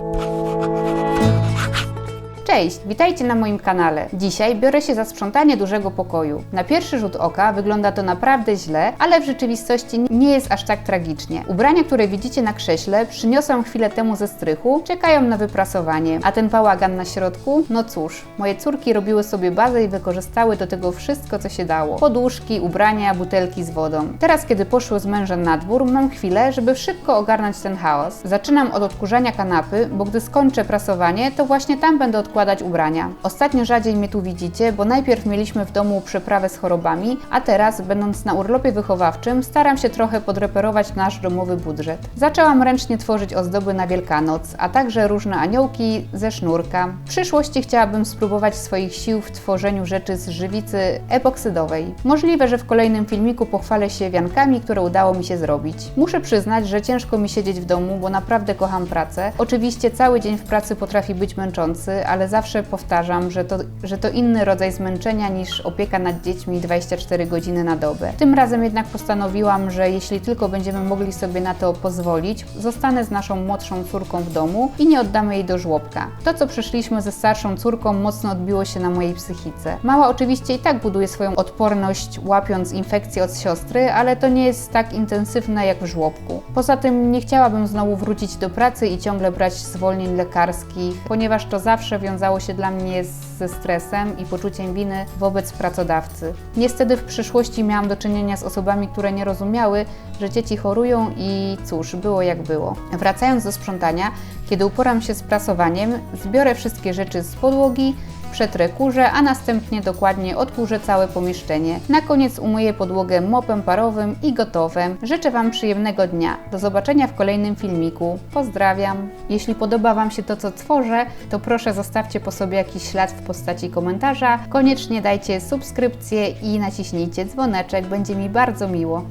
Bye. Cześć, witajcie na moim kanale. Dzisiaj biorę się za sprzątanie dużego pokoju. Na pierwszy rzut oka wygląda to naprawdę źle, ale w rzeczywistości nie jest aż tak tragicznie. Ubrania, które widzicie na krześle, przyniosłam chwilę temu ze strychu, czekają na wyprasowanie. A ten bałagan na środku? No cóż, moje córki robiły sobie bazę i wykorzystały do tego wszystko, co się dało. Poduszki, ubrania, butelki z wodą. Teraz, kiedy poszły z mężem na dwór, mam chwilę, żeby szybko ogarnąć ten chaos. Zaczynam od odkurzania kanapy, bo gdy skończę prasowanie, to właśnie tam będę odkładać ubrania. Ostatnio rzadziej mnie tu widzicie, bo najpierw mieliśmy w domu przeprawę z chorobami, a teraz, będąc na urlopie wychowawczym, staram się trochę podreperować nasz domowy budżet. Zaczęłam ręcznie tworzyć ozdoby na Wielkanoc, a także różne aniołki ze sznurka. W przyszłości chciałabym spróbować swoich sił w tworzeniu rzeczy z żywicy epoksydowej. Możliwe, że w kolejnym filmiku pochwalę się wiankami, które udało mi się zrobić. Muszę przyznać, że ciężko mi siedzieć w domu, bo naprawdę kocham pracę. Oczywiście cały dzień w pracy potrafi być męczący, ale zawsze powtarzam, że to, że to inny rodzaj zmęczenia niż opieka nad dziećmi 24 godziny na dobę. Tym razem jednak postanowiłam, że jeśli tylko będziemy mogli sobie na to pozwolić, zostanę z naszą młodszą córką w domu i nie oddamy jej do żłobka. To, co przeszliśmy ze starszą córką, mocno odbiło się na mojej psychice. Mała oczywiście i tak buduje swoją odporność, łapiąc infekcje od siostry, ale to nie jest tak intensywne jak w żłobku. Poza tym nie chciałabym znowu wrócić do pracy i ciągle brać zwolnień lekarskich, ponieważ to zawsze wiązało się dla mnie ze stresem i poczuciem winy wobec pracodawcy. Niestety w przyszłości miałam do czynienia z osobami, które nie rozumiały, że dzieci chorują i cóż, było jak było. Wracając do sprzątania, kiedy uporam się z prasowaniem, zbiorę wszystkie rzeczy z podłogi, przetrę kurze, a następnie dokładnie odkurzę całe pomieszczenie. Na koniec umyję podłogę mopem parowym i gotowe. Życzę Wam przyjemnego dnia. Do zobaczenia w kolejnym filmiku. Pozdrawiam. Jeśli podoba Wam się to, co tworzę, to proszę zostawcie po sobie jakiś ślad w postaci komentarza. Koniecznie dajcie subskrypcję i naciśnijcie dzwoneczek, będzie mi bardzo miło.